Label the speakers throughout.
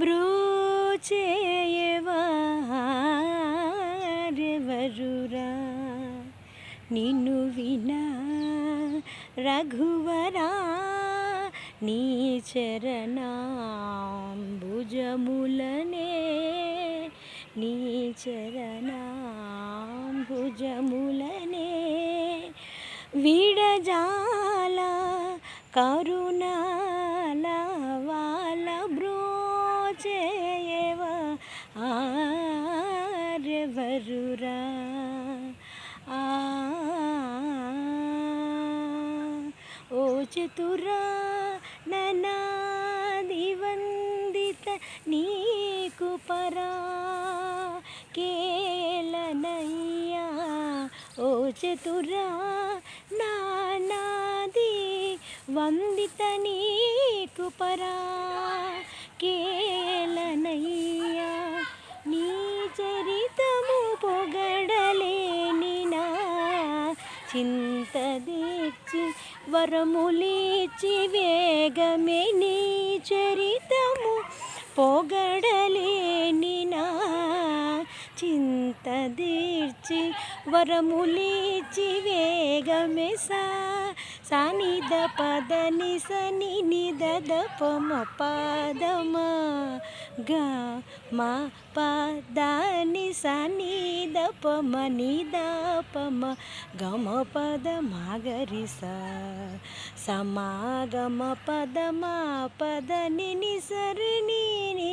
Speaker 1: బ్రోచేయవారెవరురా నిన్ను వినా రఘువరా నీ చరణాంబుజములనే నీ చరణాంబుజములనే. విడజాల కరుణా ఎవరురా ఆ ఓ చతురా ననాదివందిత నీకు పరా. కేలనయ్యా ఓ చతురా నానాది వందిత నీకు పరా. కేలనయ్యా చింత దీర్చి వరములిచి వేగమే నీ చరితము పొగడలేని నా చింత దీర్చి వరములిచి వేగమే సా సని ద పద ని సని ని ద ద నిసని నిద పమ మ గ మ ప ద ని సని ద ప మా పదాని సనిద పమ నిద పమ మ పద రి స స మ గ సమాగమ పద మా పద ద ద ద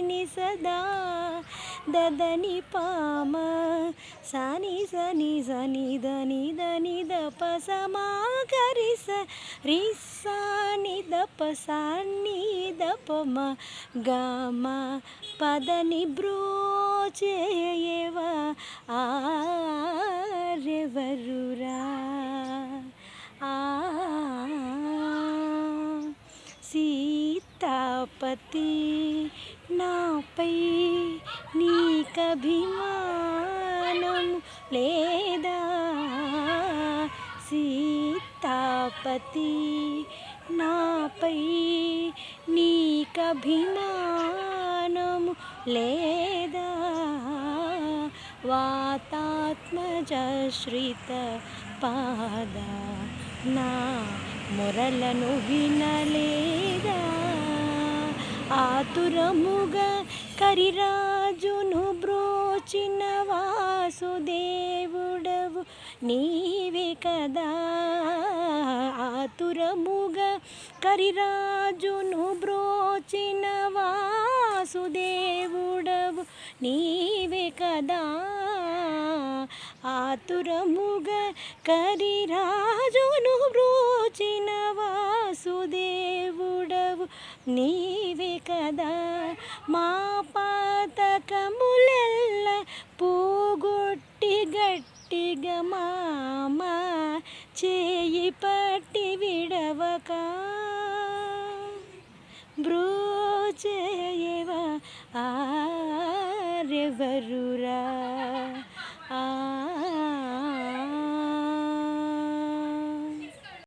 Speaker 1: ని దదని మ సాని సని సని దని దని దప సమాగరి స రి సాని దప సాని దప మ గమ పదని బ్రోచేయవా ఆరెవరురా సీతాపతి నాపై నీకభిమా లేదా? సీతాపతి నాపై నీకభిమానము లేదా? వాతాత్మజశ్రిత పాద నా మొరలను వినలేదా? ఆతురముగా కరిరాజును బ్రోచిన వాసుదేవుడవు నీవే కదా. ఆతురముగా కరిరాజును బ్రోచిన వాసుదేవుడవు నీవే కదా. ఆతురముగా కరిరాజును బ్రోచిన వాసుదేవుడవు నీవే కదా. మా పాతకములెల్ల పొగొట్టి గట్టిగా మామ చేయి పట్టి విడవక. బ్రోచేయవా ఆరెవరురా? ఆ